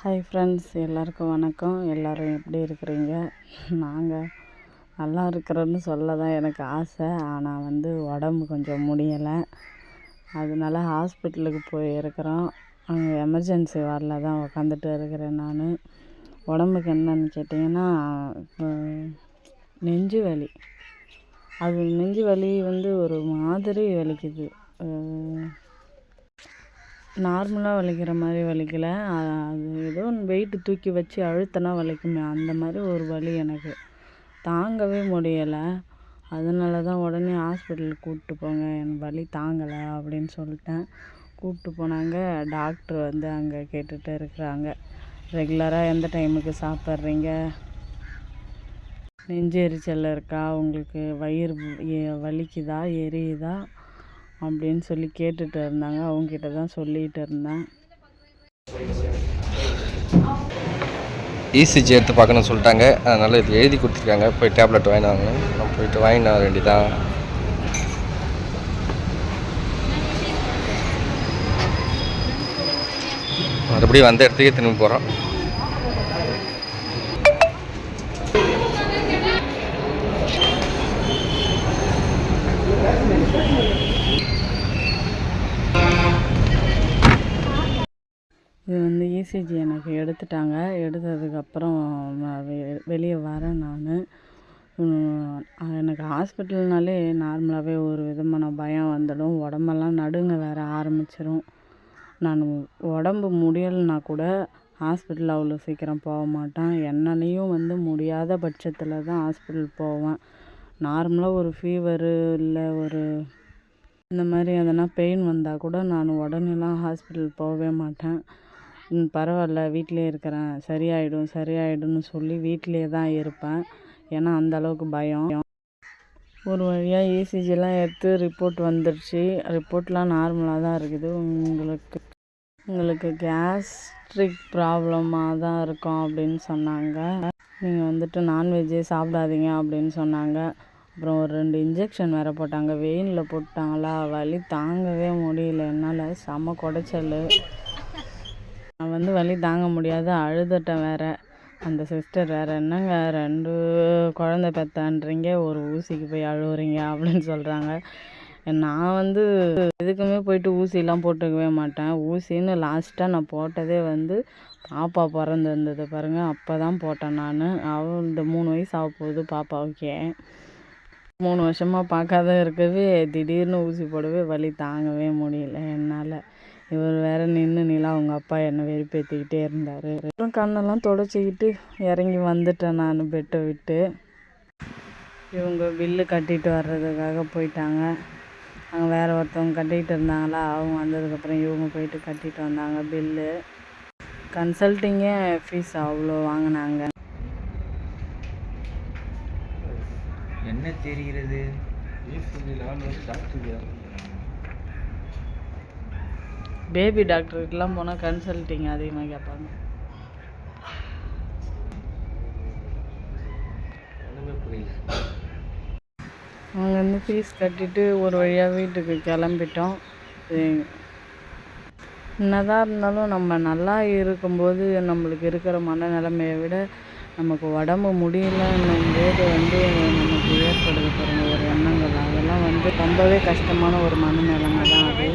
Hi friends எல்லாருக்கும் வணக்கம். எல்லோரும் எப்படி இருக்கிறீங்க? நாங்கள் நல்லா இருக்கிறோன்னு சொல்ல தான் எனக்கு ஆசை. ஆனால் வந்து உடம்பு கொஞ்சம் முடியலை. அதனால ஹாஸ்பிட்டலுக்கு போயிருக்கிறோம் அங்கே எமர்ஜென்சி வார்டில் தான் உக்காந்துட்டு இருக்கிறேன் நான். உடம்புக்கு என்னன்னு கேட்டிங்கன்னா நெஞ்சு வலி. அது நெஞ்சு வலி வந்து ஒரு மாதிரி வலிக்குது. நார்மலாக வலிக்கிற மாதிரி வலிக்கலை. அது ஏதோ வெயிட்டு தூக்கி வச்சு அழுத்தினா வலிக்குமே. அந்த மாதிரி ஒரு வலி எனக்கு. தாங்கவே முடியலை. அதனால தான் உடனே ஹாஸ்பிட்டலுக்கு கூப்பிட்டு போங்க. எனக்கு வலி தாங்கலை அப்படின்னு சொல்லிட்டேன். கூப்பிட்டு போனாங்க. டாக்டர் வந்து அங்கே கேட்டுகிட்டு இருக்கிறாங்க. ரெகுலராக எந்த டைமுக்கு சாப்பிட்றீங்க? நெஞ்சு எரிச்சல் இருக்கா? உங்களுக்கு வயிறு வலிக்குதா? எரியுதா? அப்படின்னு சொல்லி கேட்டுட்டு இருந்தாங்க. அவங்கக்கிட்ட தான் சொல்லிகிட்டு இருந்தேன். இசிஜி எடுத்து பார்க்கணும்னு சொல்லிட்டாங்க. அதனால் இது எழுதி கொடுத்துருக்காங்க. போய் டேப்லெட் வாங்கினாங்க நான் போயிட்டு வாங்கினா வர மறுபடியும் வந்த இடத்துக்கே திரும்பி போகிறோம் இது வந்து இசிஜி எனக்கு எடுத்துட்டாங்க. எடுத்ததுக்கப்புறம் வெளியே வரேன் நான். எனக்கு ஹாஸ்பிட்டல்னாலே நார்மலாகவே ஒரு விதமான பயம் வந்துடும். உடம்பெல்லாம் நடுங்க வேறு ஆரம்பிச்சிடும் நான் உடம்பு முடியலைன்னா கூட ஹாஸ்பிட்டல் அவ்வளோ சீக்கிரம் போக மாட்டேன். என்னாலேயும் வந்து முடியாத பட்சத்தில் தான் ஹாஸ்பிட்டல் போவேன். நார்மலாக ஒரு ஃபீவரு இல்லை ஒரு இந்த மாதிரி எதனா பெயின் வந்தால் கூட நான் உடனேலாம் ஹாஸ்பிட்டல் போகவே மாட்டேன். பரவாயில்ல. வீட்டிலே இருக்கிறேன். சரியாயிடும் சரியாயிடும்னு சொல்லி வீட்டிலே தான் இருப்பேன். ஏன்னா அந்த அளவுக்கு பயம். ஒரு வழியாக இசிஜிலாம் எடுத்து ரிப்போர்ட் வந்துடுச்சு. ரிப்போர்ட்லாம் நார்மலாக தான் இருக்குது. உங்களுக்கு உங்களுக்கு கேஸ்ட்ரிக் ப்ராப்ளமாக தான் இருக்கும் அப்படின்னு சொன்னாங்க. நீங்கள் வந்துட்டு நான்வெஜ்ஜே சாப்பிடாதீங்க அப்படின்னு சொன்னாங்க. அப்புறம் ஒரு ரெண்டு இன்ஜெக்ஷன் வேறு போட்டாங்க. வெயினில் போட்டாங்களா? வலி தாங்கவே முடியல. என்னால் செம குடைச்சல். நான் வந்து வலி தாங்க முடியாத. அழுதுட்டேன் வேறு. அந்த சிஸ்டர் வேறு என்னங்க ரெண்டு குழந்த பெத்தான்றீங்க? ஒரு ஊசிக்கு போய் அழுவுறீங்க? அப்படின்னு சொல்கிறாங்க நான் வந்து எதுக்குமே போயிட்டு ஊசிலாம் போட்டுக்கவே மாட்டேன். ஊசின்னு லாஸ்ட்டாக நான் போட்டதே வந்து பாப்பா பிறந்திருந்தது பாருங்கள் அப்போ தான் போட்டேன் நான். அவள் இந்த மூணு வயசு ஆக போகுது பாப்பாவுக்கே. மூணு வருஷமாக பார்க்காத இருக்கவே திடீர்னு ஊசி போடவே வலி தாங்கவே முடியல என்னால். இவர் வேறு நின்று நிலா அவங்க அப்பா என்னை வெறுப்பேற்றிக்கிட்டே இருந்தார். அப்புறம் கண்ணெல்லாம் தொடச்சிக்கிட்டு இறங்கி வந்துட்டேன் நான் பெட்டை விட்டு. இவங்க பில்லு கட்டிட்டு வர்றதுக்காக போயிட்டாங்க. அங்கே வேறு ஒருத்தவங்க கட்டிகிட்டு இருந்தாங்களா? அவங்க வந்ததுக்கப்புறம் இவங்க போயிட்டு கட்டிட்டு வந்தாங்க பில்லு. கன்சல்ட்டிங்கே ஃபீஸ் அவ்வளோ வாங்கினாங்க. என்ன தெரிகிறது? பேபி டாக்டர்கிட்டலாம் போனால் கன்சல்ட்டிங் அதிகமாக கேட்பாங்க அவங்க வந்து ஃபீஸ் கட்டிட்டு ஒரு வழியாக வீட்டுக்கு கிளம்பிட்டோம். என்னதான் இருந்தாலும் நம்ம நல்லா இருக்கும்போது நம்மளுக்கு இருக்கிற மனநிலைமையை விட நமக்கு உடம்பு முடியலன்னும் போது வந்து நமக்கு ஏற்படுது பாருங்கள் ஒரு எண்ணங்கள். அதெல்லாம் வந்து ரொம்பவே கஷ்டமான ஒரு மனநிலைமை